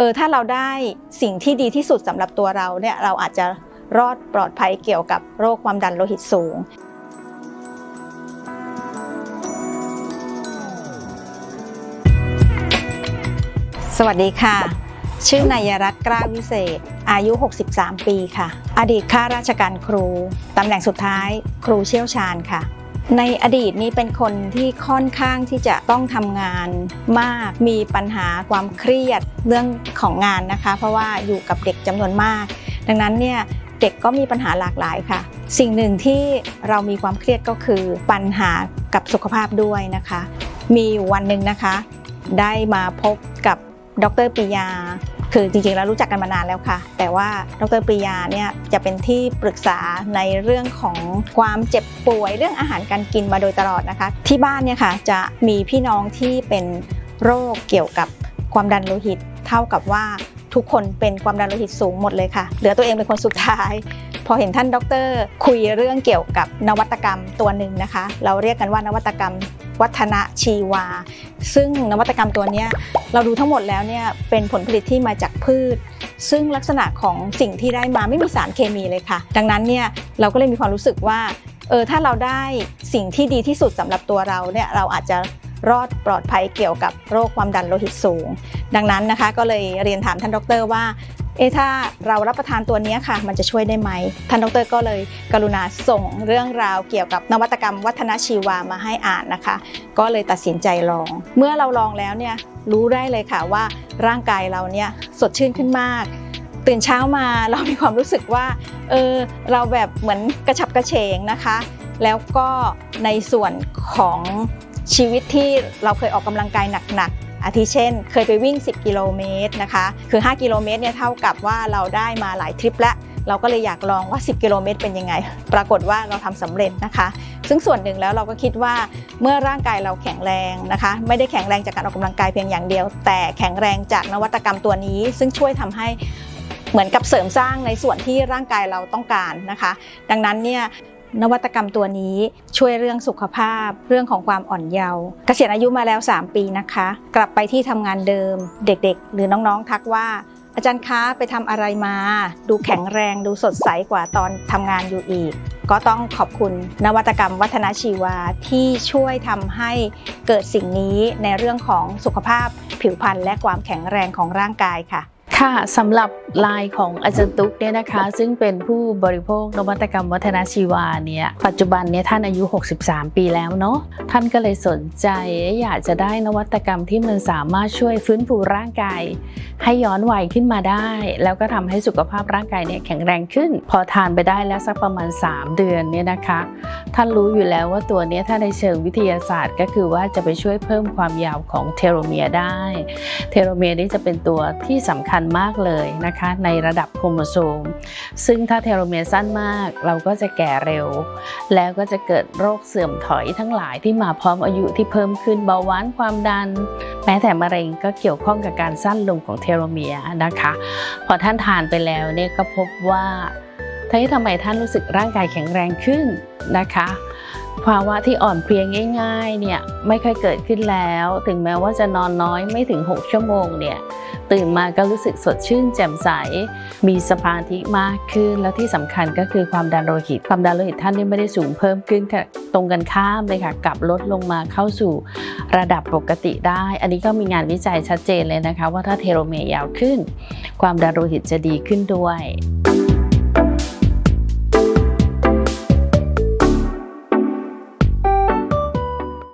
เออถ้าเราได้สิ่งที่ดีที่สุดสำหรับตัวเราเนี่ยเราอาจจะรอดปลอดภัยเกี่ยวกับโรคความดันโลหิตสูง สวัสดีค่ะ ชื่อนายรัตน์กล้าวิเศษ อายุ 63 ปีค่ะ อดีตข้าราชการครู ตำแหน่งสุดท้ายครูเชี่ยวชาญค่ะ ในอดีตนี้เป็นคนที่ค่อนข้างที่จะต้องทำงานมาก มีปัญหาความเครียดเรื่องของงานนะคะ เพราะว่าอยู่กับเด็กจำนวนมาก ดังนั้นเนี่ยเด็กก็มีปัญหาหลากหลายค่ะ สิ่งหนึ่งที่เรามีความเครียดก็คือปัญหากับสุขภาพด้วยนะคะ มีวันหนึ่งนะคะ ได้มาพบกับดรปิยา คือจริงๆแล้วรู้จักกันมานานแล้วค่ะ แต่ว่าดรปริยาเนี่ยจะเป็นที่ปรึกษาในเรื่องของความเจ็บป่วยเรื่องอาหารการกินมาโดยตลอดนะคะ ที่บ้านเนี่ยค่ะจะมีพี่น้องที่เป็นโรคเกี่ยวกับความดันโลหิต เท่ากับว่าทุกคนเป็นความดันโลหิตสูงหมดเลยค่ะ เหลือตัวเองเป็นคนสุดท้าย พอเห็นท่านดร คุยเรื่องเกี่ยวกับนวัตกรรมตัวหนึ่งนะคะ เราเรียกกันว่านวัตกรรม วัฒนชีวา ซึ่งนวัตกรรมตัวนี้เราดูทั้งหมดแล้วเนี่ยเป็นผลผลิตที่มาจากพืช ซึ่งลักษณะของสิ่งที่ได้มาไม่มีสารเคมีเลยค่ะ ดังนั้นเนี่ยเราก็เลยมีความรู้สึกว่าเออถ้าเราได้สิ่งที่ดีที่สุดสำหรับตัวเราเนี่ยเราอาจจะรอดปลอดภัยเกี่ยวกับโรคความดันโลหิตสูง ดังนั้นนะคะก็เลยเรียนถามท่านดรว่า เอถ้าเรารับประทานตัวนี้ค่ะ มันจะช่วยได้ไหมท่านดรก็เลยกรุณาส่งเรื่องราวเกี่ยวกับนวัตกรรมวัฒนชีวามาให้อ่านนะคะ ก็เลยตัดสินใจลอง เมื่อเราลองแล้วเนี่ยรู้ได้เลยค่ะว่าร่างกายเราเนี่ยสดชื่นขึ้นมาก ตื่นเช้ามาเรามีความรู้สึกว่าเออเราแบบเหมือนกระฉับกระเฉงนะคะ แล้วก็ในส่วนของชีวิตที่เราเคยออกกำลังกายหนักๆ อาทิเช่น เคยไปวิ่ง 10 กิโลเมตรนะคะ คือ 5 กิโลเมตรเนี่ยเท่ากับว่าเราได้มาหลายทริปแล้วเราก็เลยอยากลองว่า 10 กิโลเมตรเป็นยังไง ปรากฏว่าเราทำสำเร็จนะคะ ซึ่งส่วนหนึ่งแล้วเราก็คิดว่าเมื่อร่างกายเราแข็งแรงนะคะ ไม่ได้แข็งแรงจากการออกกำลังกายเพียงอย่างเดียว แต่แข็งแรงจากนวัตกรรมตัวนี้ ซึ่งช่วยทำให้เหมือนกับเสริมสร้างในส่วนที่ร่างกายเราต้องการนะคะ ดังนั้นเนี่ย นวัตกรรมตัวนี้ช่วยเรื่องสุขภาพ เรื่องของความอ่อนเยาว์เกษียณอายุมาแล้ว 3 ปีนะคะ กลับไปที่ทำงานเดิม เด็กๆ หรือน้องๆ ทักว่า อาจารย์คะไปทำอะไรมา ดูแข็งแรงดูสดใสกว่าตอนทำงานอยู่อีก ก็ต้องขอบคุณนวัตกรรมวัฒนชีวาที่ช่วยทำให้เกิดสิ่งนี้ในเรื่องของสุขภาพผิวพรรณและความแข็งแรงของร่างกายค่ะ ค่ะสำหรับลายของอาจารย์ตุ๊กเนี่ยนะคะซึ่งเป็นผู้บริโภคนวัตกรรมวัฒนชีวาเนี่ยปัจจุบันเนี่ยท่านอายุ 63 ปีแล้วเนาะท่านก็เลยสนใจอยากจะได้นวัตกรรมที่มันสามารถช่วยฟื้นฟูร่างกาย ให้ย้อนวัยขึ้นมาได้ แล้วก็ทำให้สุขภาพร่างกายเนี่ยแข็งแรงขึ้น พอทานไปได้แล้วสักประมาณ 3 เดือนเนี่ยนะคะท่านรู้อยู่แล้วว่าตัวเนี้ยถ้าในเชิงวิทยาศาสตร์ ก็คือว่าจะไปช่วยเพิ่มความยาวของเทโลเมียได้ เทโลเมียนี่จะเป็นตัวที่สำคัญมากเลยนะคะในระดับโครโมโซม ซึ่งถ้าเทโลเมียร์สั้นมากเราก็จะแก่เร็ว แล้วก็จะเกิดโรคเสื่อมถอยทั้งหลายที่มาพร้อมอายุที่เพิ่มขึ้นเบาหวานความดัน แม้แต่มะเร็งก็เกี่ยวข้องกับการสั้นลงของเทโลเมียร์นะคะ พอท่านทานไปแล้วเนี่ยก็พบว่าที่ทำไมท่านรู้สึกร่างกายแข็งแรงขึ้นนะคะ ภาวะที่อ่อนเพลียง่ายๆเนี่ยไม่ค่อยเกิดขึ้นแล้ว ถึงแม้ว่าจะนอนน้อยไม่ถึง 6 ชั่วโมงเนี่ยตื่นมาก็รู้สึกสดชื่นแจ่มใส มีสมาธิมากขึ้น แล้วที่สำคัญก็คือความดันโลหิต ความดันโลหิตท่านนี่ไม่ได้สูงเพิ่มขึ้นค่ตรงกันข้ามเลยค่ะกลับลดลงมาเข้าสู่ระดับปกติได้ อันนี้ก็มีงานวิจัยชัดเจนเลยนะคะ ว่าถ้าเทโลเมียร์ยาวขึ้น ความดันโลหิตจะดีขึ้นด้วย